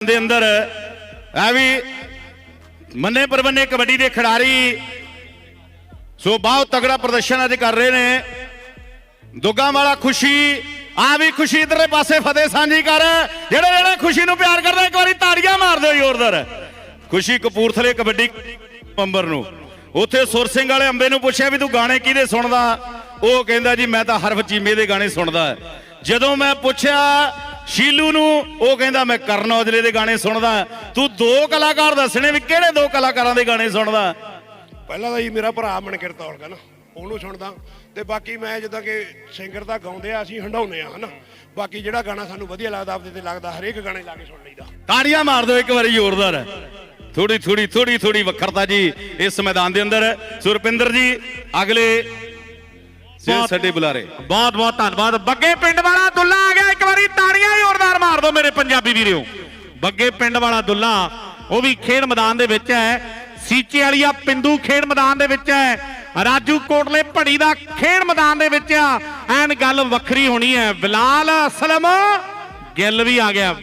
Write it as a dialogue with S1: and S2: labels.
S1: ਦੇ ਅੰਦਰ ਆ ਵੀ ਮੰਨੇ ਪਰਵੰਨੇ ਕਬੱਡੀ ਦੇ ਖਿਡਾਰੀ ਸੋ ਬਹੁਤ ਤਗੜਾ ਪ੍ਰਦਰਸ਼ਨ ਅੱਜ ਕਰ ਰਹੇ ਨੇ। ਦੁੱਗਾ ਵਾਲਾ ਖੁਸ਼ੀ, ਆ ਵੀ ਖੁਸ਼ੀ ਇਧਰਲੇ ਪਾਸੇ ਫਤਿਹ ਸਾਂਝੀ ਕਰ। ਜਿਹੜੇ ਜਿਹੜੇ ਖੁਸ਼ੀ ਨੂੰ ਪਿਆਰ ਕਰਦਾ, ਇੱਕ ਵਾਰੀ ਤਾੜੀਆਂ ਮਾਰ ਦਿਓ ਜ਼ੋਰਦਾਰ ਖੁਸ਼ੀ ਕਪੂਰਥਲੇ ਕਬੱਡੀ ਪੰਬਰ ਨੂੰ। ਉੱਥੇ ਸੁਰ ਸਿੰਘ ਵਾਲੇ ਅੰਬੇ ਨੂੰ ਪੁੱਛਿਆ ਵੀ ਤੂੰ ਗਾਣੇ ਕਿਹਦੇ ਸੁਣਦਾ? ਉਹ ਕਹਿੰਦਾ ਜੀ ਮੈਂ ਤਾਂ ਹਰਫ ਚੀਮੇ ਦੇ ਗਾਣੇ ਸੁਣਦਾ ਜਦੋਂ ਮੈਂ ਪੁੱਛਿਆ ਸ਼ੀਲੂ ਨੂੰ ਉਹ ਕਹਿੰਦਾ ਮੈਂ ਕਰਨ ਔਜਲੇ ਦੇ ਗਾਣੇ ਸੁਣਦਾ ਤੂੰ ਦੋ ਕਲਾਕਾਰ ਦੱਸਣੇ ਵੀ ਕਿਹੜੇ ਦੋ ਕਲਾਕਾਰਾਂ ਦੇ ਗਾਣੇ ਸੁਣਦਾ
S2: ਪਹਿਲਾਂ ਤਾਂ ਜੀ ਮੇਰਾ ਭਰਾ ਮਨਕਿਰਤ ਔਲਗਾ ਨਾ ਉਹਨੂੰ ਸੁਣਦਾ ਤੇ ਬਾਕੀ ਮੈਂ ਜਿੱਦਾਂ ਕਿ ਸਿੰਗਰ ਤਾਂ ਗਾਉਂਦੇ ਆ ਅਸੀਂ ਹੰਡਾਉਂਦੇ ਆ ਹਨਾ। ਬਾਕੀ ਜਿਹੜਾ ਗਾਣਾ ਸਾਨੂੰ ਵਧੀਆ ਲੱਗਦਾ ਆਪਦੇ ਤੇ ਲੱਗਦਾ ਹਰੇਕ ਗਾਣੇ ਲਾ ਕੇ ਸੁਣ ਲਈਦਾ।
S1: ਤਾੜੀਆਂ ਮਾਰ ਦਿਓ ਇੱਕ ਵਾਰੀ ਜ਼ੋਰਦਾਰ। ਥੋੜੀ ਥੋੜੀ ਥੋੜੀ ਥੋੜੀ ਵੱਖਰਤਾ ਜੀ ਇਸ ਮੈਦਾਨ ਦੇ ਅੰਦਰ। ਸੁਰਪਿੰਦਰ ਜੀ ਅਗਲੇ
S3: ਬਹੁਤ-
S1: ਸਾਡੇ ਬੁਲਾਰੇ।
S3: ਬਹੁਤ ਬਹੁਤ ਧੰਨਵਾਦ। ਬੱਗੇ ਪਿੰਡ ਵਾਲਾ ਦੁੱਲਾ ਆ ਗਿਆ। ਇੱਕ ਵਾਰੀ ਤਾੜੀਆਂ ਜ਼ੋਰਦਾਰ ਮਾਰ ਦਿਓ ਮੇਰੇ ਪੰਜਾਬੀ ਵੀਰਿਓ ਬੱਗੇ ਪਿੰਡ ਵਾਲਾ ਦੁੱਲਾ ਉਹ ਵੀ ਖੇਡ ਮੈਦਾਨ ਦੇ ਵਿੱਚ ਹੈ। ਸੀਚੇ ਵਾਲੀਆ ਪਿੰਦੂ ਖੇਡ ਮੈਦਾਨ ਦੇ ਵਿੱਚ ਹੈ। ਰਾਜੂ ਕੋਟਲੇ ਭੜੀ ਦਾ ਖੇਡ ਮੈਦਾਨ ਦੇ ਵਿੱਚ ਆ। ਐਨ ਗੱਲ ਵੱਖਰੀ ਹੋਣੀ ਹੈ। ਬਿਲਾਲ ਅਸਲਮ ਗਿੱਲ ਵੀ ਆ ਗਿਆ।